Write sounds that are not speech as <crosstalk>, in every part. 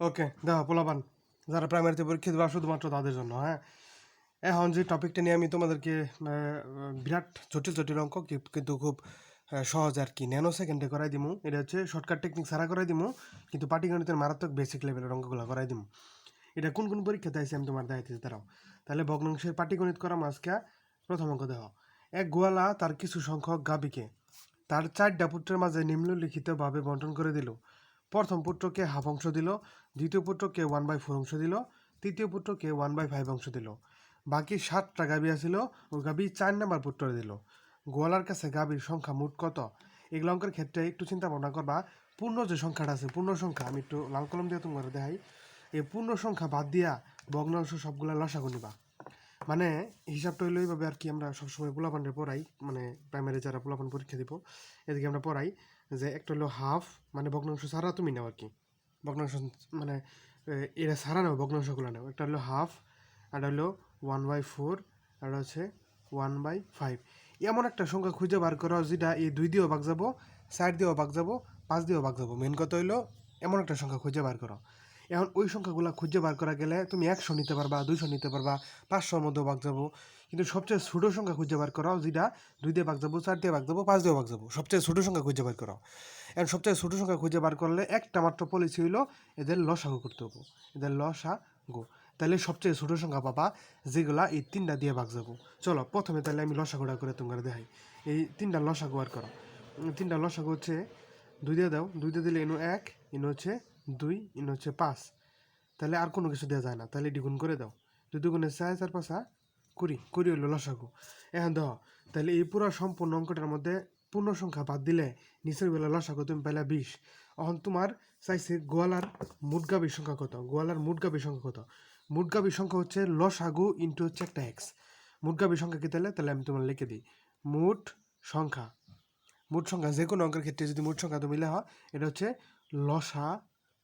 ওকে দেখো পোলাপান। যারা প্রাইমারিতে পরীক্ষা দেবে শুধুমাত্র তাদের জন্য হ্যাঁ? এখন যে টপিকটা নিয়ে আমি তোমাদেরকে বিরাট জটিল জটিল অঙ্ক কিন্তু খুব সহজ আর কি। ন্যানো সেকেন্ডে করাই দিমু, এটা হচ্ছে শর্টকাট টেকনিক সারা করাই দিমু, কিন্তু পাটিগণিতের মারাত্মক বেসিক লেভেলের অঙ্কগুলো করাই দিমু। এটা কোন কোন পরীক্ষাতে আছে আমি তোমার দেখাইতেছি তারাও তাহলে ভগ্নাংশের পাটিগণিত করা মাঝকে প্রথম অঙ্ক দেহ এক গোয়ালা তার কিছু সংখ্যক গাবিকে তার চারটা পুত্রের মাঝে নিম্নলিখিতভাবে বন্টন করে দিল। প্রথম পুত্রকে হাফ অংশ দিল, দ্বিতীয় পুত্রকে ওয়ান বাই ফোর অংশ দিল, তৃতীয় পুত্রকে ওয়ান বাই ফাইভ অংশ দিল। বাকি সাতটা গাবি আছিল, ও চার নাম্বার পুত্র দিল। গোয়ালার কাছে গাবির সংখ্যা মোট কত? এগুলো অঙ্কের ক্ষেত্রে একটু চিন্তা ভাবনা করবা। পূর্ণ যে সংখ্যাটা আছে, পূর্ণ সংখ্যা, আমি একটু লাল কলম দিয়ে তোমার দেখাই। এই পূর্ণ সংখ্যা বাদ দিয়া ভগ্নাংশ সবগুলা লসাগু নিবা মানে হিসাবটা হইল এইভাবে আর কি আমরা সবসময় পোলাপানরে পড়াই মানে প্রাইমারি যারা পোলাপান পরীক্ষা দিব, এদিকে আমরা পড়াই। যে একটা হলো হাফ মানে ভগ্নাংশ ছাড়া তুমি নাও আর কি ভগ্নাংশ মানে এরা ছাড়া নাও, ভগ্নাংশগুলো নাও। একটা হলো হাফ, আর হলো ওয়ান বাই ফোর আর হচ্ছে ওয়ান বাই ফাইভ এমন একটা সংখ্যা খুঁজে বার করো, যেটা এই দুই দিয়েও ভাগ যাব, চার দিয়েও ভাগ যাব, পাঁচ দিয়েও ভাগ যাব। মেন কথা হইল, এমন একটা সংখ্যা খুঁজে বার করো। এখন ওই সংখ্যাগুলো খুঁজে বার করা গেলে তুমি একশো নিতে পারবা, দুইশো নিতে পারবা, পাঁচশোর মধ্যেও ভাগ যাব। কিন্তু সবচেয়ে ছোটো সংখ্যা খুঁজে বার করাও যেটা, দুই দিয়ে ভাগ যাব, চার দিয়ে ভাগ যাব, পাঁচ দিয়ে ভাগ যাব, সবচেয়ে ছোটো সংখ্যা খুঁজে বার করাও। এখন সবচেয়ে ছোটো সংখ্যা খুঁজে বার করলে একটা মাত্র পলিসি হইল এদের লসাগু করতে হব, এদের লসাগু। তাহলে সবচেয়ে ছোটো সংখ্যা পাবা যেগুলা এই তিনটা দিয়ে ভাগ যাব। চলো, প্রথমে তাহলে আমি লসাগুটা করে তোমার দেখাই। এই তিনটা লসাগু আর করো। তিনটা লসাগু হচ্ছে দুই দিয়ে দাও, দুই দিয়ে দিলে এনো এক, এনো হচ্ছে দুই ইন হচ্ছে পাঁচ। তাহলে আর কোনো কিছু দেওয়া যায় না। তাহলে দ্বিগুণ করে দাও। দুই দুগুণে চার চার, পাঁচা কুড়ি। কুড়ি হইল লসাগু। এখন দেখো, তাহলে এই পুরো সম্পূর্ণ অঙ্কটার মধ্যে পূর্ণ সংখ্যা বাদ দিলে নিচের বেলা লসাগু তুমি পাইলা বিশ। এখন তোমার চাইছে গোয়ালার মুটগাবির সংখ্যা কত? গোয়ালার মুটগাবির সংখ্যা কত? মুটগাবির সংখ্যা হচ্ছে লসাগু ইন্টু হচ্ছে একটা এক্স। মুটগাবির সংখ্যা কি তাহলে? তাহলে আমি তোমার লিখে দিই। মুট সংখ্যা। মোট সংখ্যা যে কোনো অঙ্কের ক্ষেত্রে যদি মোট সংখ্যা তুমি লেখা, এটা হচ্ছে লসা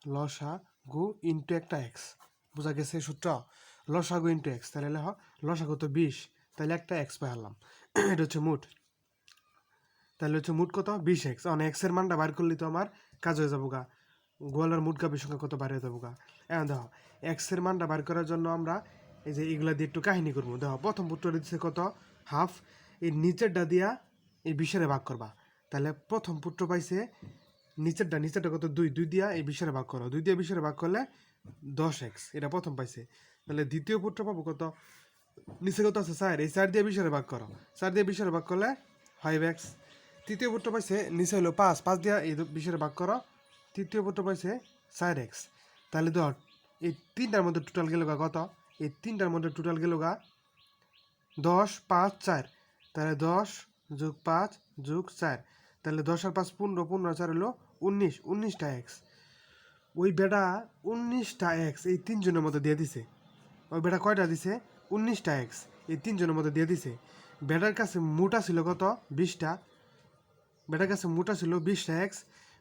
লসা গু ইন্টু একটা এক্স। বোঝা গেছে সূত্র? লসা গু ইন্টু এক্স তাহলে লেখা, লসা গু তো বিশ তাহলে একটা এক্স পাইলাম <clears throat> এটা হচ্ছে মোট। তাহলে হচ্ছে মোট কত? বিশ এক্স। অন এক্সের মানটা বার করলে তো আমার কাজ হয়ে যাব গা গোয়ালার মোট গাবির সংখ্যা কত বার হয়ে যাব গা এখন দেখো, এক্সের মানটা বার করার জন্য আমরা এই যে এগুলা দিয়ে একটু কাহিনী করব। দেখো, প্রথম পুত্র দিচ্ছে কত? হাফ। এই নিচেরটা দিয়া এই বিশেরে ভাগ করবা। তাহলে প্রথম পুত্র পাইছে নিচেরটা নিচেরটা কত? দুই দুই দিয়া এই বিশেরে ভাগ করো। দুই দিয়া বিশেরে ভাগ করলে দশ এক্স এটা প্রথম পাইছে। তাহলে দ্বিতীয় পুত্র পাবো কত? নিচে কত আছে? চার। এই চার দিয়ে বিশেরে ভাগ করো। চার দিয়ে বিশেরে ভাগ করলে ফাইভ এক্স তৃতীয় পুত্র পাইছে, নিচে হলো পাঁচ। পাঁচ দিয়া এই বিশেরে ভাগ করো। তৃতীয় পুত্র পাইছে চার এক্স তাহলে ধর, এই তিনটার মধ্যে টোটাল গেল গা কত? এই তিনটার মধ্যে টোটাল গেল গা দশ, পাঁচ, চার। তাহলে দশ যোগ পাঁচ যোগ চার। তাহলে দশ আর পাঁচ পনেরো পনেরো চার হলো উনিশ, উনিশটা এক্স ওই বেটা উনিশটা এক্স এই তিনজনের মধ্যে দিয়ে দিছে। ওই বেটা কয়টা দিছে? উনিশটা এক্স এই তিনজনের মধ্যে দিয়ে দিছে। বেটার কাছে মোটা ছিল কত? বিশটা। বেটার কাছে মোটা ছিল বিশটা এক্স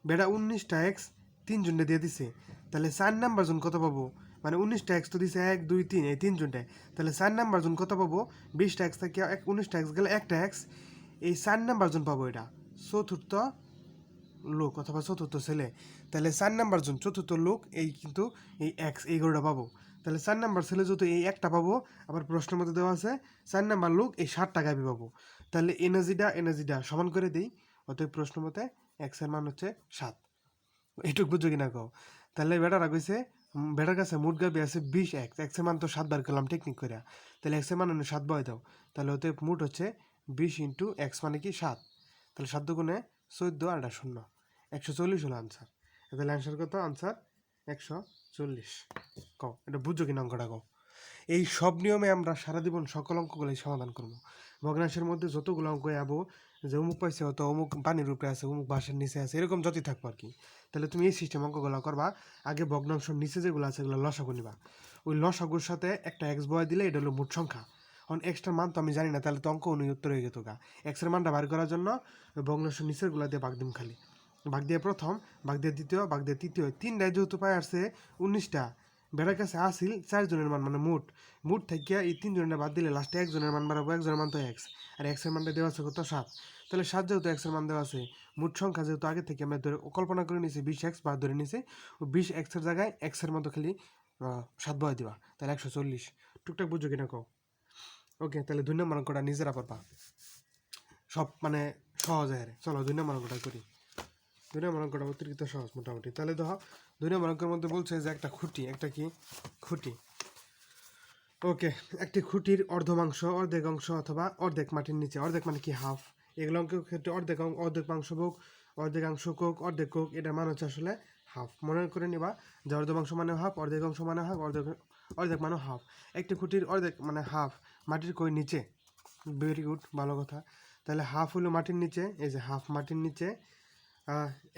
বেটা উনিশটা এক্স তিনজনে দিয়ে দিছে। তাহলে চার নাম্বার জন কত পাবো? মানে উনিশটা এক্স তো দিছে এক, দুই, তিন, এই তিনজনটায় তাহলে চার নাম্বার জন কত পাবো? বিশটা এক্স থেকে এক, উনিশটা এক্স গেলে একটা এক্স এই চার নাম্বার জন পাবো এটা। চতুর্থ লোক অথবা চতুর্থ ছেলে। তাহলে চার নাম্বার জন, চতুর্থ লোক, এই কিন্তু এই এক্স এই গরুটা পাবো। তাহলে চার নাম্বার ছেলে যেহেতু এই একটা পাবো, আবার প্রশ্নের মধ্যে দেওয়া আছে, চার নাম্বার লোক এই ষাট টাকা আমি পাবো। তাহলে এনার্জিটা এনার্জিটা সমান করে দিই, অতএব প্রশ্ন মতে এক্সের মান হচ্ছে সাত। এইটুক বুঝছ কিনা কও? তাহলে বেটারা কইছে বেটার কাছে মোট গাবি আছে বিশ এক্স এক্সের মান তো সাত বার করলাম টেকনিক করে তাহলে এক্সের মান সাত বয় দাও। তাহলে অতএব মোট হচ্ছে বিশ ইন্টু এক্স মানে কি সাত। তাহলে সাত দুগুণে চোদ্দ আর শূন্য। একশো চল্লিশ হলো আনসার তাহলে অ্যান্সার কত? আনসার একশো চল্লিশ। কও, এটা বুঝছ কিনা অঙ্কটা কও? এই সব নিয়মে আমরা সারা জীবন সকল অঙ্কগুলোই সমাধান করব। ভগ্নাংশের মধ্যে যতগুলো অঙ্ক যাব যে অমুক পাইছে হয়তো অমুক পানির উপরে আছে, অমুক বাঁশের নিচে আছে, এরকম যতই থাকব আর কি। তাহলে তুমি এই সিস্টেম অঙ্কগুলো করবা, আগে ভগ্নাংশের নিচে যেগুলো আছে এগুলো লসাগু নিবা। ওই লসাগুর সাথে একটা এক্স বয় দিলে এটা হলো মোট সংখ্যা। এখন এক্সটার মান তো আমি জানি না, তাহলে তো অঙ্ক অনুই উত্তর হয়ে যেত গা। এক্সের মানটা বার করার জন্য ওই ভগ্নাংশের নিচেরগুলো দিয়ে বাগ দিম খালি। বাগ দিয়ে প্রথম বাগ দিয়ে দ্বিতীয় বাগ দিয়ে তৃতীয় তিনটায় যেহেতু পাই আসছে উনিশটা। বেড়ার কাছে আসিল চারজনের মান মানে মোট। মোট থেকে এই তিনজনের বাদ দিলে লাস্টে একজনের মান বাড়াবো একজনের মান তো এক্স আর এক্সের মানটা দেওয়া আছে কত? সাত। তাহলে সাত যেহেতু এক্সের মান দেওয়া আছে, মোট সংখ্যা যেহেতু আগে থেকে আমরা ধরে কল্পনা করে নিয়েছি বিশ এক্স বা ধরে নিয়েছি ও বিশ এক্সের জায়গায় এক্সের মতো খালি সাত বয় দিবা, তাহলে একশো চল্লিশ। টুকটাক বুঝো কিনা কও? ওকে, তাহলে দুই নম্বর অঙ্কটা নিজেরা পারবা সব মানে সহজ আরে। চলো, দুই নম্বর অঙ্কটা করি। দুই নম্বর অঙ্কটা অতিরিক্ত সহজ মোটামুটি। তাহলে দেখো দুই নম্বর অঙ্কের মধ্যে বলছে যে একটা খুঁটি, একটা কি? খুঁটি। ওকে, একটি খুঁটির অর্ধমাংশ, অর্ধেক অংশ অথবা অর্ধেক মাটির নিচে। অর্ধেক মানে কি? হাফ। এগুলো অঙ্কের ক্ষেত্রে অর্ধেক অর্ধেক মাংস হোক অর্ধেক অংশ কোক, অর্ধেক কোক এটা মানে হচ্ছে আসলে হাফ। মনে করে নিবা যে অর্ধেক অংশ মানে হাফ, অর্ধেক অংশ মানে হাফ, অর্ধেক অর্ধেক মানে হাফ। একটি খুঁটির অর্ধেক মানে হাফ। মাটির কই নিচে? ভেরি গুড ভালো কথা। তাহলে হাফ হলো মাটির নিচে, এই যে হাফ মাটির নিচে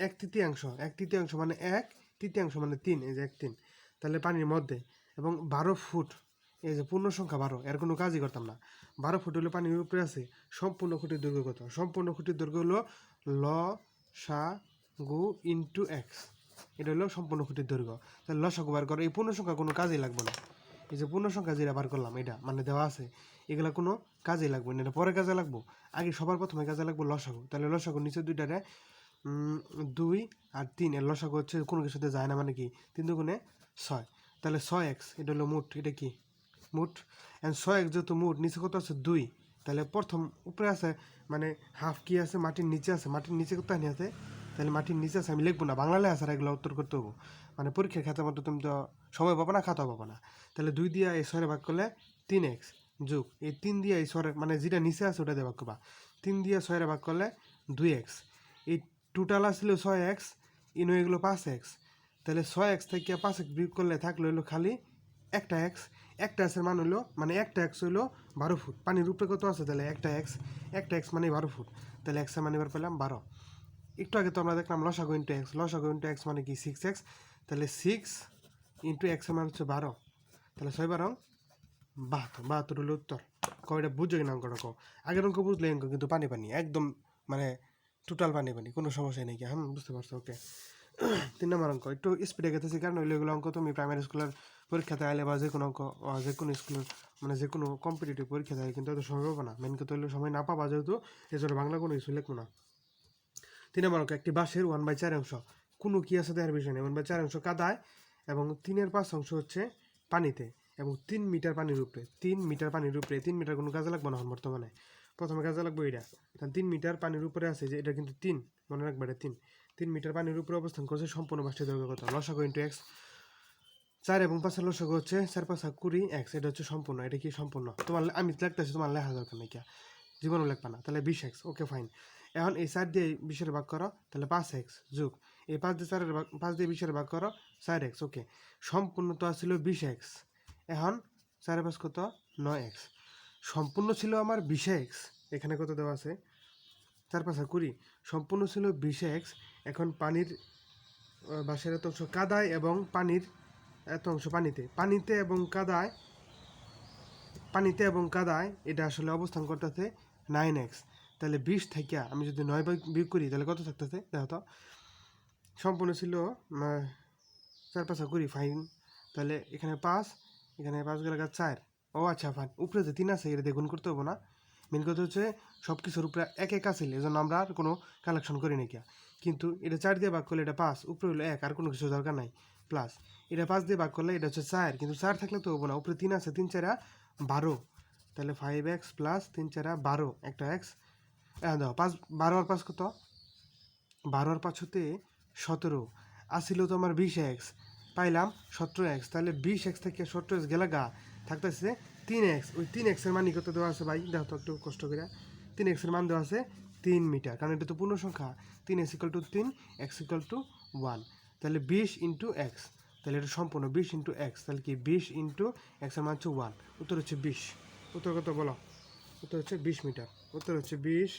এক তৃতীয়াংশ এক তৃতীয়াংশ মানে এক, তৃতীয়াংশ মানে তিন, এই যে এক তিন। তাহলে পানির মধ্যে, এবং বারো ফুট, এই যে পূর্ণ সংখ্যা বারো, এর কোনো কাজই করতাম না। বারো ফুট হলো পানির উপরে আছে, সম্পূর্ণ খুঁটির দৈর্ঘ্য কত? সম্পূর্ণ খুঁটির দৈর্ঘ্য হলো ল, সা, গু, ইন্টু এক্স। এটা হলো সম্পূর্ণ খুঁটির দৈর্ঘ্য। তাহলে লসাগু বার করো, এই পূর্ণ সংখ্যা কোনো কাজেই লাগবে না। এই যে পূর্ণ সংখ্যা যেটা বার করলাম, এটা মানে দেওয়া আছে, এগুলা কোনো কাজেই লাগবে না, এটা পরে কাজে লাগবো? আগে সবার প্রথমে কাজে লাগবো লসাগু। তাহলে লসাগু নিচে দুইটারে দুই আর তিন, এর লসাগু হচ্ছে কোনো কিছুতে যায় না মানে কি? তিন দুগুণে ছয়। তাহলে ছয় এক্স, এটা হলো মুট, এটা কি? মুট অ্যান্ড ছয় এক্স যেহেতু মুট, নিচে কত আছে? দুই। তাহলে প্রথম উপরে আছে মানে হাফ কি আছে? মাটির নিচে আছে। মাটির নিচে কোথায় নিয়ে আছে? তাহলে মাটির নিচে আছে, আমি লিখব না বাংলালে আছে আর এগুলো উত্তর করতে হব মানে পরীক্ষার খাতার মতো তুমি তো সময় পাবো না খাতা পাবো না। তাহলে দুই দিয়া এই ছয় ভাগ করলে তিন এক্স যোগ। এই তিন দিয়া এই ছয় মানে যেটা নিচে আছে ওটা দিয়ে ভাগ করবা। তিন দিয়া ছয়ের ভাগ করলে দুই এক্স। এই টোটাল আসলে ছয় এক্স ইনো এগুলো পাঁচ এক্স। তাহলে ছয় এক্স থেকে পাঁচ এক্স বিয়োগ করলে থাকল হলো খালি একটা এক্স। একটা এক্সের মান হলো মানে একটা এক্স হইল বারো ফুট। পানির উপরে কত আছে? তাহলে একটা এক্স। একটা এক্স মানে বারো ফুট। তাহলে এক্সের মানে এবার পেলাম বারো। একটু আগে তো আমরা দেখলাম লসাগু ইন্টু এক্স। লসাগু ইন্টু এক্স মানে কি? Six X. তাহলে সিক্স ইন্টু এক্সের মান হচ্ছে বারো। তাহলে ছয় বারো, বাহাত্তর। বাহাত্তর হলো উত্তর। কয়টা বুঝো কিনা অঙ্কটা কো? আগের অঙ্ক বুঝলে অঙ্ক, কিন্তু পানি পানি, একদম মানে টোটাল পানি পানি, কোনো সমস্যা নেই কি? হ্যাঁ বুঝতে পারছ ওকে <clears throat> তিন নম্বর অঙ্ক, একটু স্পিডে গেতেছি, কারণ ওইগুলো এগুলো অঙ্ক তুমি প্রাইমারি স্কুলের পরীক্ষাতে আইলে বা যে কোনো অঙ্ক যে কোনো স্কুলের মানে যে কোনো কম্পিটিটিভ পরীক্ষা দেয় কিন্তু এত সময় পাবো না। মেন কথা হলে সময় না পাবা যেহেতু, এজন্য বাংলা কোনো কিছু লিখব না। তিন নম্বর অঙ্ক, একটি বাসের ওয়ান বাই চার অংশ। কোনো কি আছে দেওয়ার বিষয় নেই। বাই চার অংশ কাদায় এবং তিনের পাঁচ অংশ হচ্ছে পানিতে এবং তিন মিটার পানির উপরে, তিন মিটার পানির উপরে, তিন মিটার কোনো কাজে লাগবে না বর্তমানে। প্রথমে কাজে লাগবে এটা কারণ তিন মিটার পানির উপরে আছে যে, এটা কিন্তু তিন, মনে রাখবে এটা তিন। তিন মিটার পানির উপরে অবস্থান করছে সম্পূর্ণ বাসটি দৈর্ঘ্য কত লসাগু ইন্টু এক্স চার এবং পাঁচের লসাগু হচ্ছে চার পাঁচা কুড়ি এক্স এটা হচ্ছে সম্পূর্ণ, এটা কি সম্পূর্ণ? তোমার আমি লিখতেছি, তোমার লেখা দরকার নাকি জীবনও লিখবা না, তাহলে বিশ এক্স ওকে ফাইন এখন এই চার দিয়ে বিশের ভাগ করো, তাহলে পাঁচ এক্স যোগ এই পাঁচ দিয়ে চারের ভাগ পাঁচ দিয়ে বিশের ভাগ করো, চার এক্স ওকে সম্পূর্ণ তো ছিল বিশ এক্স এখন চারে পাঁচ কত? নয় এক্স সম্পূর্ণ ছিল আমার বিশ এক্স এখানে কত দেওয়া আছে? চার পাঁচা কুড়ি। সম্পূর্ণ ছিল বিশ এক্স এখন পানির বাসের এত অংশ কাদায় এবং পানির এত অংশ পানিতে। পানিতে এবং কাদায়, পানিতে এবং কাদায় এটা আসলে অবস্থান করতেছে নাইন এক্স তাহলে বিশ থেকে আমি যদি নয় বিয়োগ- করি, তাহলে কত থাকতেছে? দেখো সম্পূর্ণ ছিল চার পাঁচা করি ফাইন তাহলে এখানে পাঁচ এখানে পাঁচ গেলে গাছ চার। ও আচ্ছা ফাইন উপরে যে তিন আছে, এটা দেখুন করতে হব না। মেন কথা হচ্ছে সব কিছুর উপরে এক এক আছে জন্য আমরা আর কোনো কালেকশন করি নাকি কিন্তু এটা চার দিয়ে ভাগ করলে এটা পাঁচ, উপরে হলো এক, আর কোনো কিছু দরকার নাই। প্লাস এটা পাঁচ দিয়ে ভাগ করলে এটা হচ্ছে চার, কিন্তু চার থাকলে তো হব না। উপরে তিন আছে, তিন চারা বারো। তাহলে ফাইভ এক্স প্লাস তিন চারা বারো, একটা এক্স হ্যাঁ দাও, পাঁচ, বারো আর পাঁচ কত? বারো আর পাঁচ হতে সতেরো। আসিল তো আমার বিশ এক্স পাইলাম সতেরো এক্স তাহলে বিশ এক্স থেকে সতেরো এক্স গেলে গা। থাকতেছে তিন এক্স ওই তিন এক্সের মান কত দেওয়া আছে ভাই? দেখো তো একটু কষ্ট করে। তিন এক্সের মান দেওয়া আছে তিন মিটার। কারণ এটা তো পূর্ণ সংখ্যা তিন এক্স ইকাল টু তিন এক্স ইকাল টু ওয়ান তাহলে বিশ ইন্টু এক্স তাহলে এটা সম্পূর্ণ বিশ ইন্টু এক্স তাহলে কি বিশ ইন্টু এক্সের মান হচ্ছে ওয়ান উত্তর হচ্ছে বিশ। উত্তর কত বলো? উত্তর হচ্ছে বিশ মিটার। উত্তর হচ্ছে বিশ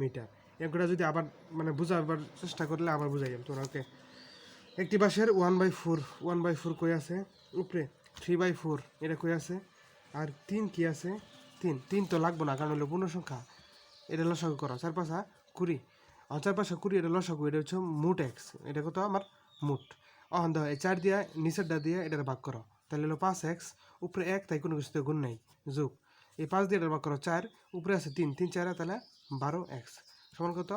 মিটার। এগুলো যদি আবার মানে বোঝাবার চেষ্টা করলে আবার বুঝাই যাবে তোমরা ওকে একটি বাসের one by four one by four কই আছে? উপরে থ্রি বাই ফোর এটা কই আছে? আর তিন কি আছে? তিন তিন তো লাগবো না, কারণ হলো পূর্ণ সংখ্যা। এটা লসাগু করো চার পাঁচা কুড়ি। আর চার পাঁচা কুড়ি, এটা লসাগু, এটা হচ্ছে মুট এক্স এটা কত আমার? মুট। অহন দেখো চার দিয়া নিচেরটা দিয়ে এটার ভাগ করো। তাহলে হলো পাঁচ এক্স উপরে এক, তাই কোনো কিছুতে গুণ নাই, যোগ। এই পাঁচ দিয়ে এটার ভাগ করো, চার, উপরে আছে তিন তিন চার তাহলে বারো এক্স সমান কত?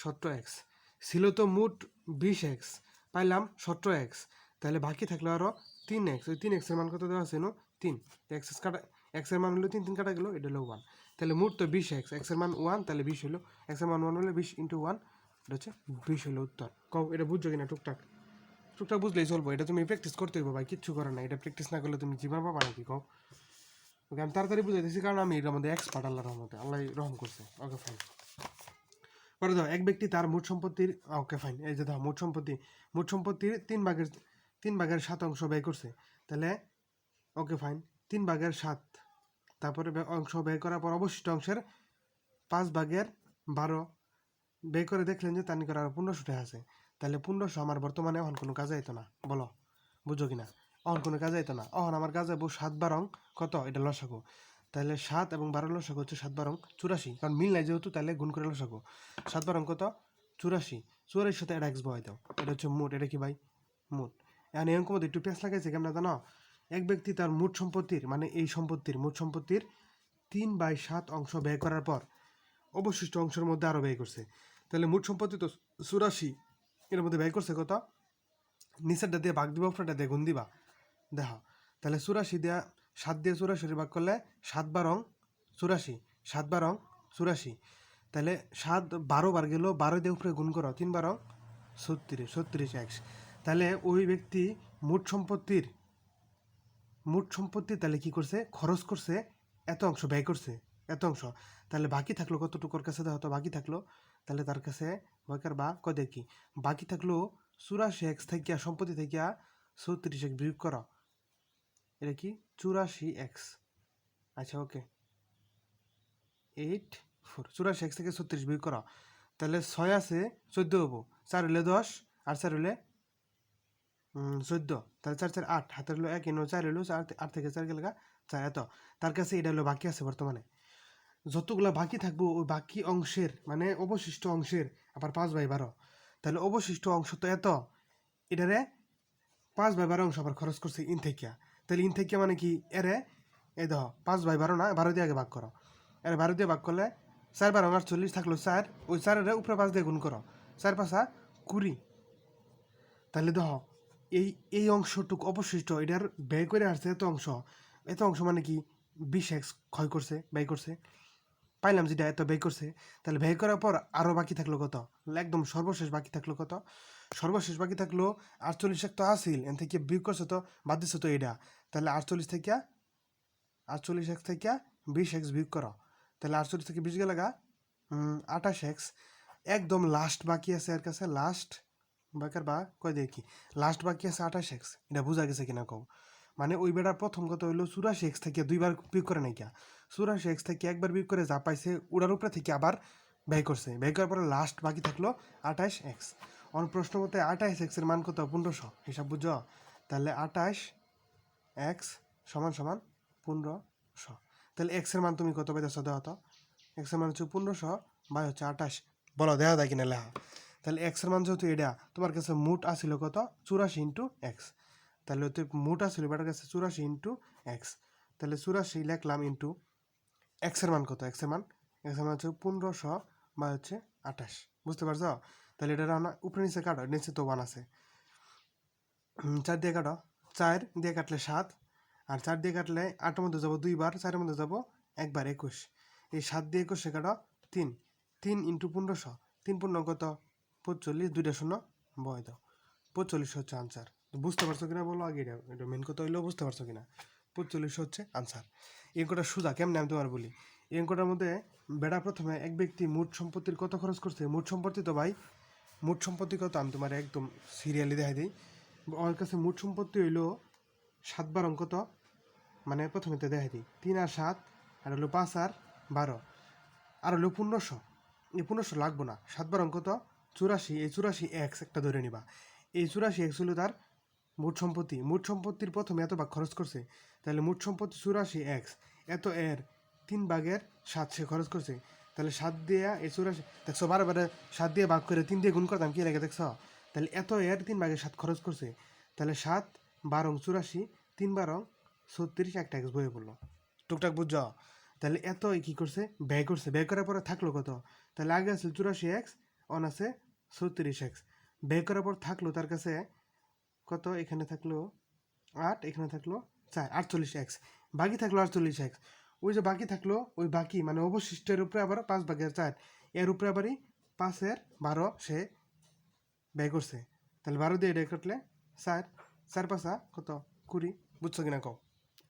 সতেরো এক্স ছিল তো মোট বিশ এক্স পাইলাম সতেরো এক্স তাহলে বাকি থাকল আরও তিন এক্স ওই তিন এক্সের মান কত দেওয়া আছে? নো তিন। এক্স কাটা এক্সের মান হলো তিন তিন কাটা গেলো, এটা হলো ওয়ান তাহলে মোট তো বিশ এক্স এক্সের মান ওয়ান তাহলে বিশ হলো এক্সের মান ওয়ান হলে বিশ ইন্টু ওয়ান এটা হচ্ছে বিশ হলো উত্তর। কও, এটা বুঝছ কিনা টুকটাক? টুকটাক বুঝলেই চলবো। এটা তুমি প্র্যাকটিস করতে হইব ভাই কিচ্ছু করে না এটা প্র্যাকটিস না করলে তুমি জীবন পাবা নাকি, কও? ওকে আমি তাড়াতাড়ি বুঝাই দিচ্ছি কারণ আমি এটার মধ্যে এক্সপার্ট আল্লাহ রহমতে আল্লাহ রহম করছে। ওকে ফাইন পরে দাও এক ব্যক্তি তার মোট সম্পত্তির ওকে ফাইন এই যে দাও মোট সম্পত্তি, মোট সম্পত্তির তিন ভাগের তিন ভাগের সাত অংশ ব্যয় করছে। তাহলে ওকে ফাইন তিন ভাগের সাত, তারপরে অংশ ব্যয় করার পর অবশিষ্ট অংশের পাঁচ ভাগের বারো, ব্যয় করে দেখলেন যে তার নিকট আরও পনেরোশো টাকা আছে। তাহলে পনেরোশো আমার বর্তমানে অহন কোনো কাজে আইতো না। বলো, বুঝো কিনা? অহন কোনো কাজে আইতো না। অহন আমার কাজে বউ সাত বারং কত? এটা লসাগু। তাহলে সাত এবং বারো লসাগু, হচ্ছে সাত বারং চুরাশি। কারণ মিল নাই যেহেতু, তাহলে গুণ করে লসাগু। সাত বারং কত চুরাশি। চুরাশির সাথে এটা এক্স বয় দাও। এটা হচ্ছে মোট, এটা কি ভাই? মোট। এখন অঙ্ক মধ্যে একটু পেঁচ লাগাইছে, কেমন জানো? এক ব্যক্তি তার মোট সম্পত্তির মানে এই সম্পত্তির, মোট সম্পত্তির তিন বাই সাত অংশ ব্যয় করার পর অবশিষ্ট অংশের মধ্যে আরও ব্যয় করছে। তাহলে মোট সম্পত্তি তো চুরাশি। এর মধ্যে ব্যয় করছে কত? নিচেরটা দিয়ে ভাগ দিবা উপরেটা দিয়ে গুণ দিবা। দেখো, তাহলে চুরাশি দেয়া সাত দিয়ে চুরাশি ভাগ করলে সাত বারং চুরাশি, সাত বারং চুরাশি। তাহলে সাত বারো বার গেল, বারো দিয়ে উপরে গুণ করো, তিন বারং ছত্রিশ ছত্রিশ এক্স। তাহলে ওই ব্যক্তি মোট সম্পত্তির, মোট সম্পত্তি তাহলে কি করছে? খরচ করছে, এত অংশ ব্যয় করছে, এত অংশ। তাহলে বাকি থাকল কতটুকুর কাছে হতো? বাকি থাকল, তাহলে তার কাছে বাকার বা কদে কি বাকি থাকল চুরাশি এক্স থেকে সম্পত্তি থেকে চৌত্রিশ এক্স বিয়োগ করো। এটা কি? চুরাশি এক্স আচ্ছা ওকে এইট ফোর চুরাশি এক্স থেকে ছত্রিশ বিয়োগ করো। তাহলে ছয় আছে, চোদ্দ হব। চার হলে দশ, আর চার হলে চোদ্দ। তাহলে চার চার, আট। হাতের হলো এক ইনো চার হলো চার, আট থেকে চার গেলে চার, এত। তার কাছে এটা হলো বাকি আছে বর্তমানে। যতগুলা বাকি থাকব, ওই বাকি অংশের মানে অবশিষ্ট অংশের, আবার পাঁচ বাই বারো। তাহলে অবশিষ্ট অংশ তো এত। এটারে পাঁচ বাই বারো অংশ আবার খরচ করছে ইন থেকে। তাহলে ইন থেকে মানে কি? এরে, এই দেখো, পাঁচ বাই বারো না? বারো দিয়ে আগে ভাগ করো। এরে, বারো দিয়ে ভাগ করলে চার বারো আটচল্লিশ থাকল চার। ওই চারের উপরে পাঁচ দিয়ে গুণ করো। চার পাঁচা কুড়ি। তাহলে দেখো, এই এই অংশটুকু অবশিষ্ট, এটার ব্যয় করে আসছে এত অংশ। এত অংশ মানে কি? বিশ এক্স ক্ষয় করছে, ব্যয় করছে। পাইলাম যেটা, এত ব্যয় করছে। তাহলে ব্যয় করার পর আরও বাকি থাকল কত? একদম সর্বশেষ বাকি থাকল কত? সর্বশেষ বাকি থাকল আটচল্লিশ এক তো আসিল এন থেকে বিয়োগ করছে তো বাদ দিচ্ছে তো এটা তাহলে আটচল্লিশ থেকে আটচল্লিশ এক্স থেকে বিশ এক্স বিয়োগ করো। তাহলে আটচল্লিশ থেকে বিশ গেলে গা আঠাশ এক্স একদম লাস্ট বাকি আছে এর কাছে লাস্ট বাকার বা কয় দেখি লাস্ট বাকি আছে আঠাশ এক্স এটা বোঝা গেছে কিনা কও? মানে ওই বেটার প্রথম কথা হইল চুরাশি এক্স থেকে দুইবার বিয়োগ করে নাই কিয়া চুরাশি এক্স থেকে একবার বিয়োগ করে যা পাইছে, উড়ার উপরে থেকে আবার ব্যয় করছে। ব্যয় করার পরে লাস্ট বাকি থাকল আঠাশ এক্স অন প্রশ্ন মতে আঠাশ এক্সের মান কত? পনেরোশো। হিসাব বুঝো। তাহলে আঠাশ এক্স সমান সমান পনেরোশো তাহলে এক্সের মান তুমি কত পাইতেছো দেওয়া তো? এক্সের মান হচ্ছে পনেরোশো বাই হচ্ছে আঠাশ। বলো, দেওয়া দেয় কিনা লেখা? তাহলে এক্সের মান যেহেতু এটা, তোমার কাছে মোট আসিল কত? চুরাশি ইন্টু এক্স তাহলে হচ্ছে মোট আসিল বেটার কাছে চুরাশি ইন্টু এক্স তাহলে চুরাশি লিখলাম ইন্টু এক্সের মান কত? এক্সের মান এক্সের মান হচ্ছে পনেরোশো বা হচ্ছে আঠাশ। বুঝতে পারছ? তাহলে এটা রান্না উপরে নিচে কাটো, নিচে তো ওয়ান আছে। চার দিয়ে কাটো। চার দিয়ে কাটলে সাত, আর চার দিয়ে কাটলে আটের মধ্যে যাব দুইবার, চারের মধ্যে যাব একবার একুশ। এই সাত দিয়ে একুশে কাটো তিন তিন ইন্টু পনেরোশো, তিন পূর্ণ কত? পঁচল্লিশ দুইটা শূন্য বয় দাও পঁচল্লিশ হচ্ছে আনসার বুঝতে পারছ কিনা বলো আগে, এটা এটা মেন কথা হইলেও বুঝতে পারছ কিনা? পঁচল্লিশ হচ্ছে আনসার এই অঙ্কটা সোজা কেমন আমি তোমার বলি? এই অঙ্কটার মধ্যে বেড়া প্রথমে এক ব্যক্তি মোট সম্পত্তির কত খরচ করছে? মোট সম্পত্তি তো ভাই, মোট সম্পত্তি কত? আমি তোমার একদম সিরিয়ালি দেখাই দিই। ওর কাছে মোট সম্পত্তি হইল সাত বার অঙ্ক তো মানে প্রথমে তো দেখাই দিই। তিন আর সাত, আর হলো পাঁচ আর বারো। আর হলো পনেরোশো। এই পনেরোশো লাগবো না। সাতবার অঙ্ক তো চুরাশি, এই চুরাশি এক্স একটা ধরে নিবা। এই চুরাশি এক্স হলো তার মোট সম্পত্তি। মোট সম্পত্তির প্রথমে এত ভাগ খরচ করছে। তাহলে মোট সম্পত্তি চুরাশি এক্স। এত এর তিন ভাগের সাত সে খরচ করছে। তাহলে সাত দিয়ে এই চুরাশি, দেখছ বারে বারে সাত দিয়ে ভাগ করে তিন দিয়ে গুণ করতাম, কি লাগে দেখছ? তাহলে এত এর তিন ভাগের সাত খরচ করছে, তাহলে সাত বারং চুরাশি, তিন বারং ছত্রিশ একটা এক্স বয়ে পড়ল। টুকটাক বুঝছ? তাহলে এত কি করছে? ব্যয় করছে। ব্যয় করার পরে থাকল কত? তাহলে আগে আছে চুরাশি এক্স অন আছে ছত্রিশ এক্স ব্যয় করার পর থাকল তার কাছে কত? এখানে থাকল আট, এখানে থাকল চার, আটচল্লিশ এক্স বাকি থাকল আটচল্লিশ এক্স ওই যে বাকি থাকল, ওই বাকি মানে অবশিষ্টের উপরে আবার পাঁচ ভাগের চার। এর উপরে আবারই পাঁচের বারো, সে ব্যয় করছে। তাহলে বারো দিয়ে এটা কাটলে চার চার পাঁচা কত? কুড়ি, বুঝছ কিনা কও?